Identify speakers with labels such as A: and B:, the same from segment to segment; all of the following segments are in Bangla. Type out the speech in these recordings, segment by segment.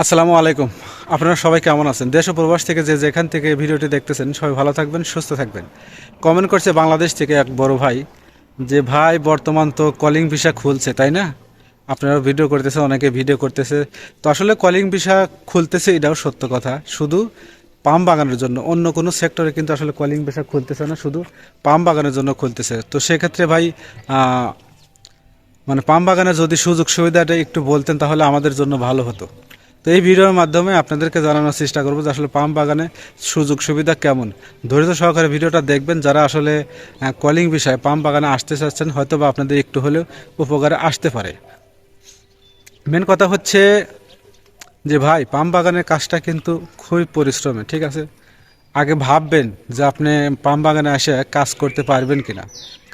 A: আসসালামু আলাইকুম। আপনারা সবাই কেমন আছেন? দেশ ও প্রবাস থেকে যে যেখান থেকে ভিডিওটি দেখতেছেন, সবাই ভালো থাকবেন, সুস্থ থাকবেন। কমেন্ট করছে বাংলাদেশ থেকে এক বড় ভাই যে, ভাই, বর্তমান তো কলিং ভিসা খুলছে, তাই না? আপনারা ভিডিও করতেছে, অনেকে ভিডিও করতেছে। তো আসলে কলিং ভিসা খুলতেছে এটাও সত্য কথা। শুধু পাম বাগানের জন্য, অন্য কোনো সেক্টরে কিন্তু আসলে কলিং ভিসা খুলতেছে না, শুধু পাম বাগানের জন্য খুলতেছে। তো সেক্ষেত্রে ভাই মানে পাম বাগানে যদি সুযোগ সুবিধাটা একটু বলতেন, তাহলে আমাদের জন্য ভালো হতো। তো এই ভিডিওর মাধ্যমে আপনাদেরকে জানানোর চেষ্টা করব যে আসলে পাম বাগানে সুযোগ সুবিধা কেমন। ধৈর্য সহকারে ভিডিওটা দেখবেন, যারা আসলে কলিং বিষয়ে পাম বাগানে আসতে চাচ্ছেন হয়তো বা আপনাদের একটু হলেও উপকারে আসতে পারে। মেন কথা হচ্ছে যে ভাই, পাম বাগানের কাজটা কিন্তু খুবই পরিশ্রমে, ঠিক আছে? আগে ভাববেন যে আপনি পাম বাগানে এসে কাজ করতে পারবেন কিনা।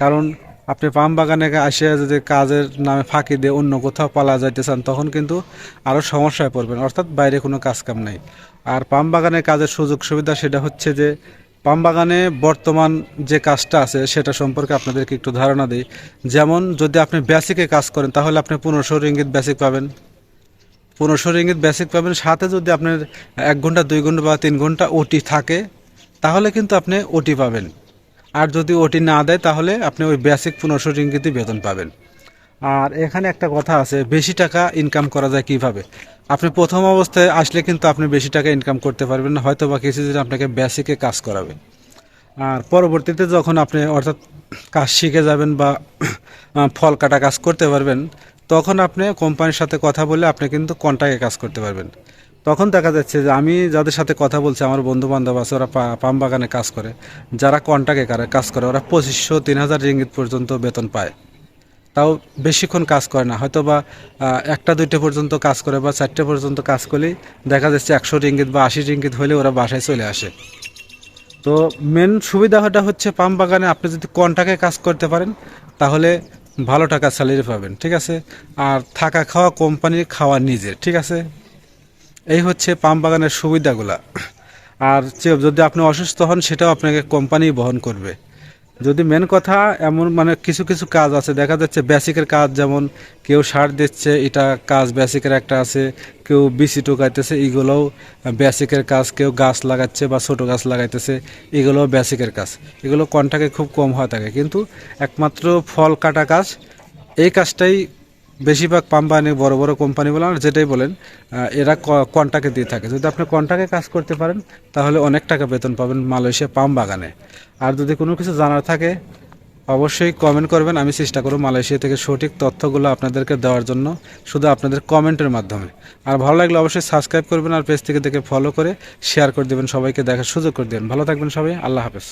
A: কারণ আপনি পাম বাগানে এসে যদি কাজের নামে ফাঁকি দিয়ে অন্য কোথাও পালা যাইতে চান, তখন কিন্তু আরও সমস্যায় পড়বেন, অর্থাৎ বাইরে কোনো কাজ কাম নেই। আর পাম বাগানের কাজের সুযোগ সুবিধা সেটা হচ্ছে যে, পাম বাগানে বর্তমান যে কাজটা আছে সেটা সম্পর্কে আপনাদেরকে একটু ধারণা দিই। যেমন যদি আপনি বেসিকে কাজ করেন, তাহলে আপনি পনেরোশো রিঙ্গিত বেসিক পাবেন। পনেরোশো রিঙ্গিত বেসিক পাবেন, সাথে যদি আপনার এক ঘণ্টা, দুই ঘণ্টা বা তিন ঘণ্টা ওটি থাকে, তাহলে কিন্তু আপনি ওটি পাবেন। আর যদি ওটি না দেয়, তাহলে আপনি ওই বেসিক পনেরোশো রিঙ্গিতই বেতন পাবেন। আর এখানে একটা কথা আছে, বেশি টাকা ইনকাম করা যায় কীভাবে? আপনি প্রথম অবস্থায় আসলে কিন্তু আপনি বেশি টাকা ইনকাম করতে পারবেন না হয়তো বা কিছুদিন আপনাকে বেসিকে কাজ করাবে। আর পরবর্তীতে যখন আপনি অর্থাৎ কাজ শিখে যাবেন বা ফল কাটা কাজ করতে পারবেন, তখন আপনি কোম্পানির সাথে কথা বলে আপনি কিন্তু কন্ট্রাক্টে কাজ করতে পারবেন। তখন দেখা যাচ্ছে যে আমি যাদের সাথে কথা বলছি, আমার বন্ধু বান্ধব আছে, ওরা পাম বাগানে কাজ করে। যারা কন্ট্রাক্টে কাজ করে, ওরা পঁচিশশো তিন হাজার রিঙ্গিত পর্যন্ত বেতন পায়। তাও বেশিক্ষণ কাজ করে না। হয়তো বা একটা, দুইটা পর্যন্ত কাজ করে বা চারটে পর্যন্ত কাজ করলেই দেখা যাচ্ছে একশো রিঙ্গিত বা আশি রিঙ্গিত হলে ওরা বাসায় চলে আসে। তো মেন সুবিধাটা হচ্ছে পাম বাগানে আপনি যদি কন্টাকে কাজ করতে পারেন, তাহলে ভালো টাকা স্যালারি পাবেন, ঠিক আছে? আর থাকা খাওয়া কোম্পানির খাওয়া নিজের, ঠিক আছে? এই হচ্ছে পাম বাগানের সুবিধাগুলা। আর যদি আপনি অসুস্থ হন, সেটাও আপনাকে কোম্পানি বহন করবে। যদি মেন কথা, এমন মানে কিছু কিছু কাজ আছে, দেখা যাচ্ছে বেসিকের কাজ যেমন কেউ সার দিচ্ছে, এটা কাজ বেসিকের একটা আছে, কেউ বিসি টোকাইতেছে এগুলোও বেসিকের কাজ, কেউ গাছ লাগাচ্ছে বা ছোটো গাছ লাগাইতেছে, এগুলোও বেসিকের কাজ। এগুলো কন্টাকে খুব কম হয়ে থাকে। কিন্তু একমাত্র ফল কাটা কাজ, এই কাজটাই বেশিরভাগ কোম্পানি বড় বড় কোম্পানি বলেন যেটাই বলেন এরা কন্টাকে দিয়ে থাকে। যদি আপনি কন্টাকে কাজ করতে পারেন, তাহলে অনেক টাকা বেতন পাবেন মালয়েশিয়া পাম বাগানে। আর যদি কোনো কিছু জানার থাকে, অবশ্যই কমেন্ট করবেন। আমি চেষ্টা করব মালয়েশিয়া থেকে সঠিক তথ্যগুলো আপনাদেরকে দেওয়ার জন্য, শুধু আপনাদের কমেন্টের মাধ্যমে। আর ভালো লাগলে অবশ্যই সাবস্ক্রাইব করবেন, আর পেজ থেকে দেখে ফলো করে শেয়ার করে দেবেন, সবাইকে দেখার সুযোগ করে দেবেন। ভালো থাকবেন সবাই, আল্লাহ হাফেজ।